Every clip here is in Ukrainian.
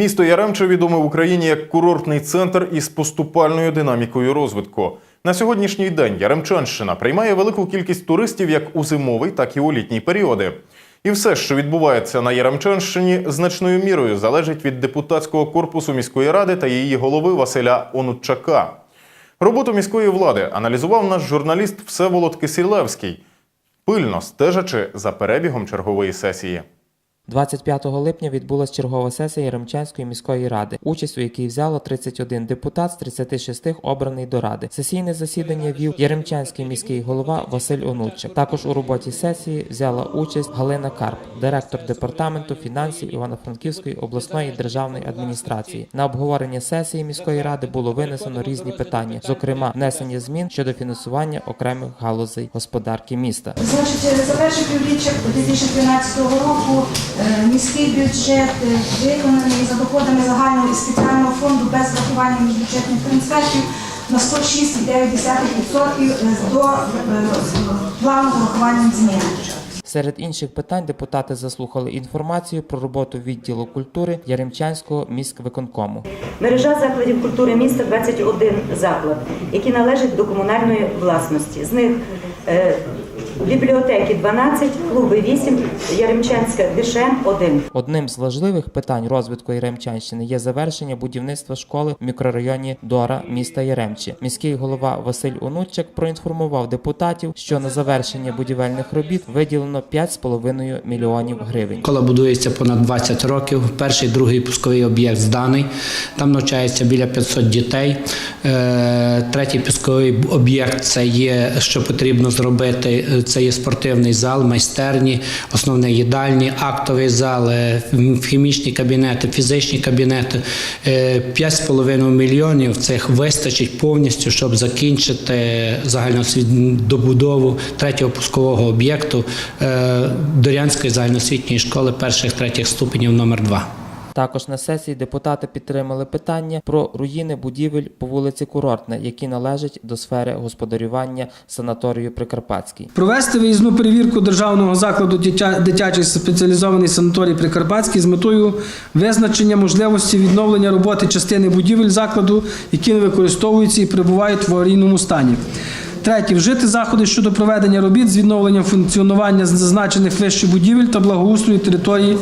Місто Яремче відоме в Україні як курортний центр із поступальною динамікою розвитку. На сьогоднішній день Яремчанщина приймає велику кількість туристів як у зимовий, так і у літній періоди. І все, що відбувається на Яремчанщині, значною мірою залежить від депутатського корпусу міської ради та її голови Василя Онучака. Роботу міської влади аналізував наш журналіст Всеволод Кисілевський, пильно стежачи за перебігом чергової сесії. 25 липня відбулася чергова сесія Яремчанської міської ради, участь у якій взяло 31 депутат з 36 обраний до ради. Сесійне засідання вів Яремчанський міський голова Василь Онучик. Також у роботі сесії взяла участь Галина Карп, директор департаменту фінансів Івано-Франківської обласної державної адміністрації. На обговорення сесії міської ради було винесено різні питання, зокрема внесення змін щодо фінансування окремих галузей господарки міста. Значить, за перше півріччя 2012 року міський бюджет е, виконаний за доходами загального і спеціального фонду без врахування міжбюджетних трансфертів на 106,9% до е, плану врахування змін. Серед інших питань депутати заслухали інформацію про роботу відділу культури Яремчанського міськвиконкому. Мережа закладів культури міста 21 заклад, які належать до комунальної власності. З них е, бібліотеки 12, клуби 8, Яремчанська Дишем 1. Одним з важливих питань розвитку Яремчанщини є завершення будівництва школи в мікрорайоні Дора міста Яремчі. Міський голова Василь Онуччик проінформував депутатів, що на завершення будівельних робіт виділено 5,5 мільйонів гривень. Школа будується понад 20 років. Перший, другий пусковий об'єкт зданий. Там навчається біля 500 дітей. Е, Третій пусковий об'єкт це є, що потрібно зробити. Е, Це є спортивний зал, майстерні, основне їдальні, актовий зал, е, хімічні кабінети, фізичні кабінети. Е, 5,5 мільйонів цих вистачить повністю, щоб закінчити загальноосвітню добудову третього пускового об'єкту е, Дорянської загальноосвітньої школи перших третіх ступенів номер 2 Також на сесії депутати підтримали питання про руїни будівель по вулиці Курортна, які належать до сфери господарювання санаторію Прикарпатський. Провести виїзну перевірку державного закладу дитя- дитячий спеціалізований санаторій Прикарпатський з метою визначення можливості відновлення роботи частини будівель закладу, які не використовуються і перебувають в аварійному стані. Третє. Вжити заходи щодо проведення робіт з відновленням функціонування зазначених вище будівель та благоустрою території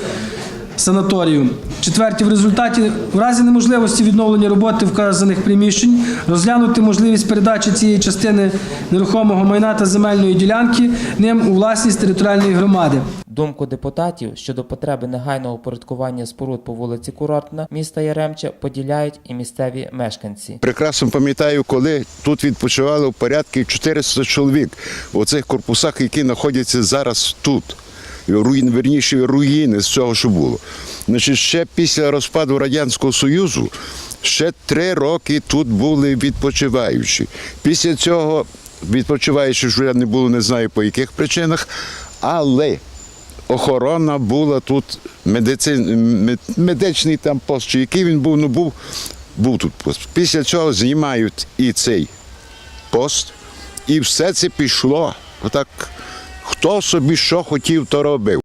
санаторію. Четверті, в результаті, в разі неможливості відновлення роботи вказаних приміщень, розглянути можливість передачі цієї частини нерухомого майна та земельної ділянки ним у власність територіальної громади. Думку депутатів щодо потреби негайного упорядкування споруд по вулиці Курортна міста Яремча поділяють і місцеві мешканці. Прекрасно пам'ятаю, коли тут відпочивали в порядку 400 чоловік у цих корпусах, які знаходяться зараз тут. Руїн, верніше, руїни з цього, що було. Значить, ще після розпаду Радянського Союзу ще три роки тут були відпочиваючі. Після цього відпочиваючих вже не було, не знаю по яких причинах, але охорона була тут, медицин, мед- медичний там пост, чи який він був, ну був, був тут пост. Після цього знімають і цей пост, і все це пішло. Отак, хто собі що хотів, то робив.